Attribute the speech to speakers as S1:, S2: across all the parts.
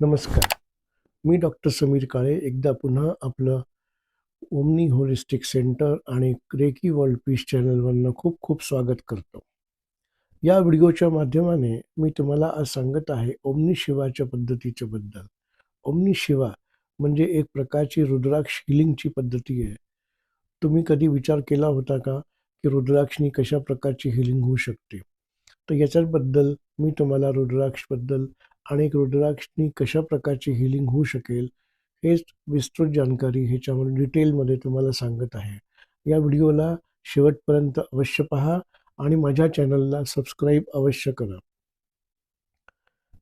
S1: नमस्कार. मी डॉक्टर समीर काळे एकदा पुन्हा आपलं ओमनी होलिस्टिक सेंटर आणि क्रेकी वर्ल्ड पीस चॅनलवरनं खूप खूप स्वागत करतो. या व्हिडिओच्या माध्यमाने मी तुम्हाला आज सांगत आहे ओमनी शिवाच्या पद्धतीच्या बद्दल. ओमनी शिवा म्हणजे एक प्रकारची रुद्राक्ष हिलिंगची पद्धती आहे. तुम्ही कधी विचार केला होता का की रुद्राक्षनी कशा प्रकारची हिलिंग होऊ शकते? तर याच्याबद्दल मी तुम्हाला रुद्राक्षबद्दल आणि रुद्राक्षनी कशा प्रकारची हिलिंग होऊ शकेल हेच विस्तृत जानकारी ह्याच्यामध्ये डिटेलमध्ये तुम्हाला सांगत आहे. या व्हिडिओला शेवटपर्यंत अवश्य पहा आणि माझ्या चॅनलला सबस्क्राईब अवश्य करा.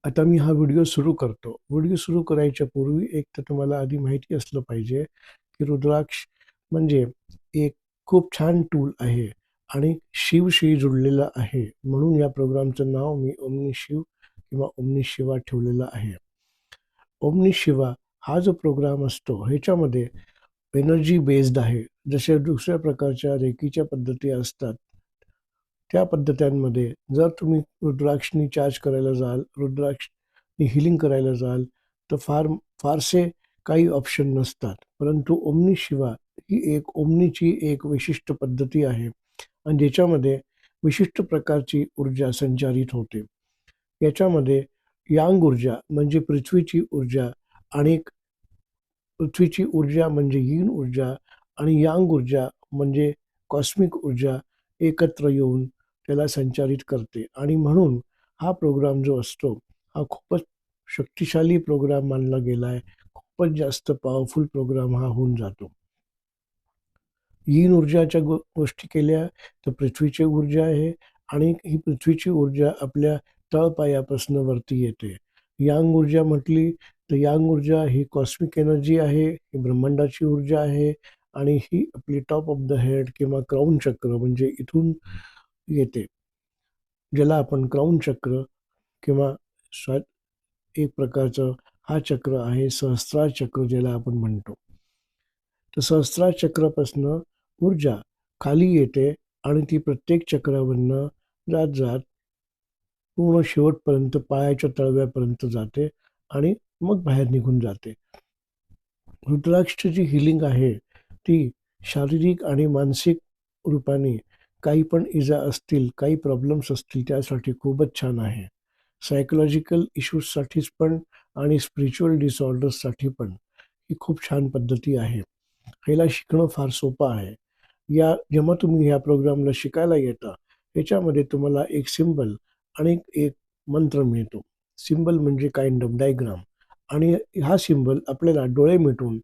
S1: आता मी हा व्हिडिओ सुरू करतो. व्हिडिओ सुरू करायच्या पूर्वी एक तर तुम्हाला आधी माहिती असलं पाहिजे की रुद्राक्ष म्हणजे एक खूप छान टूल आहे आणि शिवशी जुळलेला आहे. म्हणून या प्रोग्रामचं नाव मी ओमनी शिव किंवा ओमनी शिवा ठेवलेला आहे. ओमनी शिवा हा जो प्रोग्राम असतो ह्याच्यामध्ये एनर्जी बेस्ड आहे. जसे दुसऱ्या प्रकारच्या रेकीच्या पद्धती असतात त्या पद्धत्यांमध्ये जर तुम्ही रुद्राक्षनी चार्ज करायला जाल रुद्राक्षनी हिलिंग करायला जाल तर फार फारसे काही ऑप्शन नसतात. परंतु ओमनी शिवा ही एक ओमनीची एक विशिष्ट पद्धती आहे. आणि ज्याच्यामध्ये विशिष्ट प्रकारची ऊर्जा संचारित होते. याच्यामध्ये यांग ऊर्जा म्हणजे पृथ्वीची ऊर्जा आणि पृथ्वीची ऊर्जा म्हणजे यीन ऊर्जा आणि यांग ऊर्जा म्हणजे कॉस्मिक ऊर्जा एकत्र येऊन त्याला संचारित करते. आणि म्हणून हा प्रोग्राम जो असतो हा खूपच शक्तिशाली प्रोग्राम मानला गेला आहे. खूपच जास्त पॉवरफुल प्रोग्राम हा होऊन जातो. यीन ऊर्जाच्या गो गोष्टी केल्या तर पृथ्वीची ऊर्जा आहे आणि ही पृथ्वीची ऊर्जा आपल्या तळपायापासून वरती येते. यांग ऊर्जा म्हटली तर यांग ऊर्जा ही कॉस्मिक एनर्जी आहे ही ब्रह्मांडाची ऊर्जा आहे आणि ही आपली टॉप ऑफ द हेड किंवा क्राऊन चक्र म्हणजे इथून येते. ज्याला आपण क्राऊन चक्र किंवा स्वा एक प्रकारचं हा चक्र आहे सहस्त्रार चक्र ज्याला आपण म्हणतो. तर सहस्त्रार चक्रापासनं ऊर्जा खाली येते आणि ती प्रत्येक चक्रावरनं जात जात पूर्ण शेवटपर्यंत पायाच्या तळव्यापर्यंत जाते आणि मग बाहेर निघून जाते. रुद्राक्षची जी हिलिंग आहे. ती शारीरिक आणि मानसिक रूपाने काही पण इजा असतील काही प्रॉब्लेम्स असतील त्यासाठी खूपच छान आहे. सायकोलॉजिकल इश्यूजसाठीच पण आणि स्पिरिच्युअल डिसऑर्डर्ससाठी पण ही खूप छान पद्धती आहे. ह्याला शिकणं फार सोपं आहे. या जेव्हा तुम्ही ह्या प्रोग्रामला शिकायला येता याच्यामध्ये तुम्हाला एक सिम्बल आणि एक मंत्र मिळतो. सिम्बल म्हणजे काइंड ऑफ डायग्राम आणि हा सिम्बल आपल्याला डोळे मिटून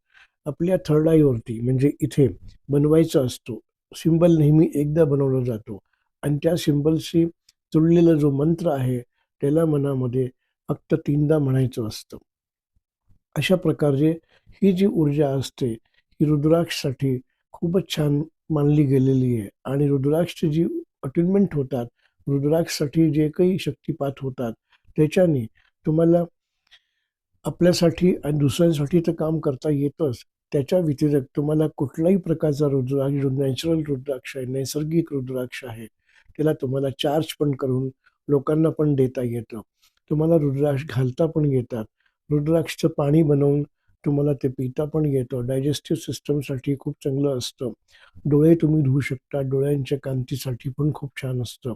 S1: आपल्या थर्ड आईवरती म्हणजे इथे बनवायचा असतो. सिम्बल नेहमी एकदा बनवला जातो. आणि त्या सिम्बलशी जुळलेला जो मंत्र आहे त्याला मनामध्ये फक्त तीनदा म्हणायचं असतं. अशा प्रकारचे ही जी ऊर्जा असते ही रुद्राक्षसाठी खूपच छान मानली गेलेली आहे. आणि रुद्राक्षची जी अटेनमेंट होतात रुद्राक्षसाठी जे काही शक्तिपात होतात त्याच्याने तुम्हाला आपल्यासाठी आणि दुसऱ्यांसाठी तर काम करता येतंच. त्याच्या व्यतिरिक्त तुम्हाला कुठलाही प्रकारचा रुद्राक्ष जो नॅचरल रुद्राक्ष आहे नैसर्गिक रुद्राक्ष आहे त्याला तुम्हाला चार्ज पण करून लोकांना पण देता येतं. तुम्हाला रुद्राक्ष घालता पण येतात. रुद्राक्षचं पाणी बनवून तुम्हाला ते पिता पण येतं. डायजेस्टिव्ह सिस्टमसाठी खूप चांगलं असतं. डोळे तुम्ही धुवू शकता. डोळ्यांच्या कांतीसाठी पण खूप छान असतं.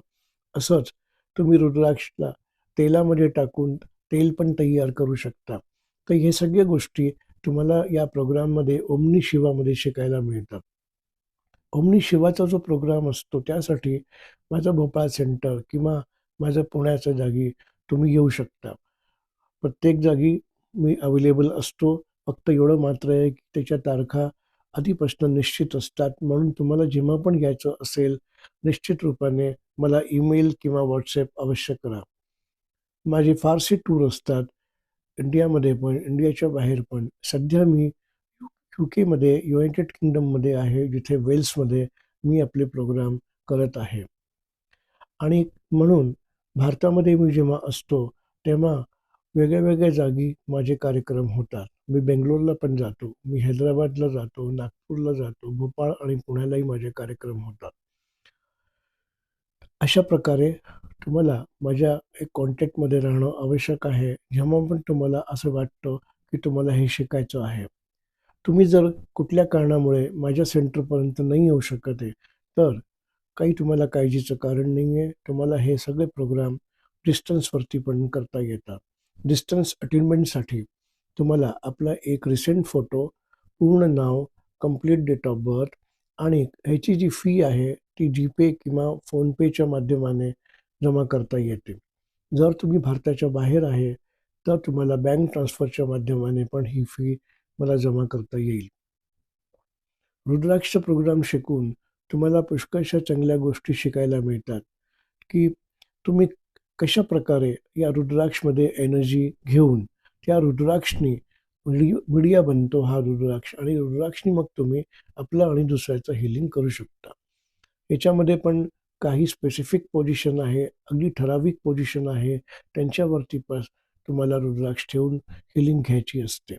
S1: असंच तुम्ही रुद्राक्षला तेलामध्ये टाकून तेल पण तयार करू शकता. तर हे सगळ्या गोष्टी तुम्हाला या प्रोग्राममध्ये ओमनी शिवामध्ये शिकायला मिळतात. ओमनी शिवाचा जो प्रोग्राम असतो त्यासाठी माझं भोपाळ सेंटर किंवा माझं पुण्याच्या जागी तुम्ही येऊ शकता. प्रत्येक जागी मी अवेलेबल असतो. फक्त एवढं मात्र आहे की त्याच्या तारखा आधी प्रश्न निश्चित असतात. म्हणून तुम्हाला जेव्हा पण घ्यायचं असेल निश्चित रूपाने मला ईमेल किंवा व्हॉट्सॲप अवश्य करा. माझे फारसे टूर असतात इंडियामध्ये पण इंडियाच्या बाहेर पण. सध्या मी यू केमध्ये युनायटेड किंगडममध्ये आहे जिथे वेल्समध्ये मी आपले प्रोग्राम करत आहे. आणि म्हणून भारतामध्ये मी जेव्हा असतो तेव्हा वेगळ्या वेगळ्या जागी माझे कार्यक्रम होतात. मी बेंगलोरला पण जातो. मी हैदराबादला जातो नागपूरला जातो भोपाळ आणि पुण्यालाही माझे कार्यक्रम होतात. अशा प्रकारे तुम्हाला माझ्या एक कॉन्टॅक्टमध्ये राहणं आवश्यक आहे. जेव्हा पण तुम्हाला असं वाटतं की तुम्हाला हे शिकायचं आहे. तुम्ही जर कुठल्या कारणामुळे माझ्या सेंटरपर्यंत नाही येऊ शकत आहे तर काही तुम्हाला काळजीचं कारण नाही आहे तुम्हाला हे सगळे प्रोग्राम डिस्टन्सवरती पण करता येतात. डिस्टन्स अटेनमेंटसाठी तुम्हाला आपला एक रिसेंट फोटो पूर्ण नाव कंप्लीट डेट ऑफ बर्थ आणि ह्याची जी फी आहे ती जीपे किंवा फोनपेच्या माध्यमाने जमा करता येते. जर तुम्ही भारताच्या बाहेर आहे तर तुम्हाला बँक ट्रान्सफरच्या माध्यमाने पण ही फी मला जमा करता येईल. रुद्राक्ष प्रोग्राम शिकून तुम्हाला पुष्कळशा चांगल्या गोष्टी शिकायला मिळतात की तुम्ही कशा प्रकारे या रुद्राक्षमध्ये एनर्जी घेऊन त्या रुद्राक्षनी मीडिया बनतो हा रुद्राक्ष. आणि रुद्राक्षनी मग तुम्ही आपलं आणि दुसऱ्याचं हिलिंग करू शकता. याच्यामध्ये पण काही स्पेसिफिक पोझिशन आहे अगदी ठराविक पोझिशन आहे. त्यांच्यावरती पण तुम्हाला रुद्राक्ष ठेवून हिलिंग घ्यायची असते.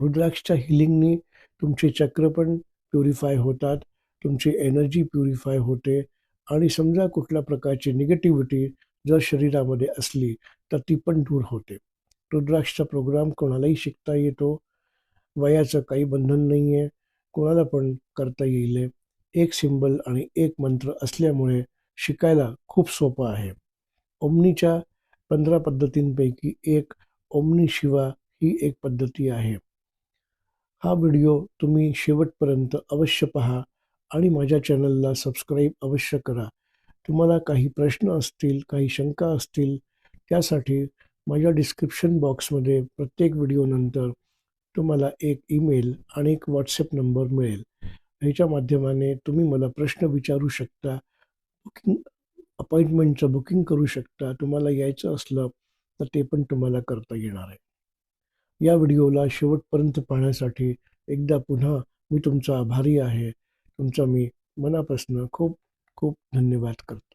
S1: रुद्राक्षच्या हिलिंगनी तुमचे चक्र पण प्युरिफाय होतात तुमची एनर्जी प्युरिफाय होते. आणि समजा कुठल्या प्रकारची निगेटिव्हिटी जर शरीरामध्ये असली तर ती पण दूर होते. रुद्राक्षचा प्रोग्राम कोणालाही शिकता येतो. वयाचं काही बंधन नाही आहे कोणाला पण करता येईल. एक सिंबल आणि एक मंत्र असल्यामुळे शिकायला खूप सोपं आहे. ओमनीच्या पंधरा पद्धतींपैकी एक ओमनी शिवा ही एक पद्धती आहे. हा व्हिडिओ तुम्ही शेवटपर्यंत अवश्य पहा आणि माझ्या चॅनलला सबस्क्राईब अवश्य करा. तुम्हाला काही प्रश्न असतील काही शंका असतील त्यासाठी माझ्या डिस्क्रिप्शन बॉक्समध्ये प्रत्येक व्हिडिओनंतर तुम्हाला एक ईमेल आणि एक व्हॉट्सअप नंबर मिळेल. ह्याच्या माध्यमाने तुम्ही मला प्रश्न विचारू शकता बुकिंग अपॉइंटमेंटचं बुकिंग करू शकता तुम्हाला यायचं असलं तर ते पण तुम्हाला करता येणार आहे. या व्हिडिओला शेवटपर्यंत पाहण्यासाठी एकदा पुन्हा मी तुमचा आभारी आहे. तुमचा मी मनापासून खूप खूप धन्यवाद करतो.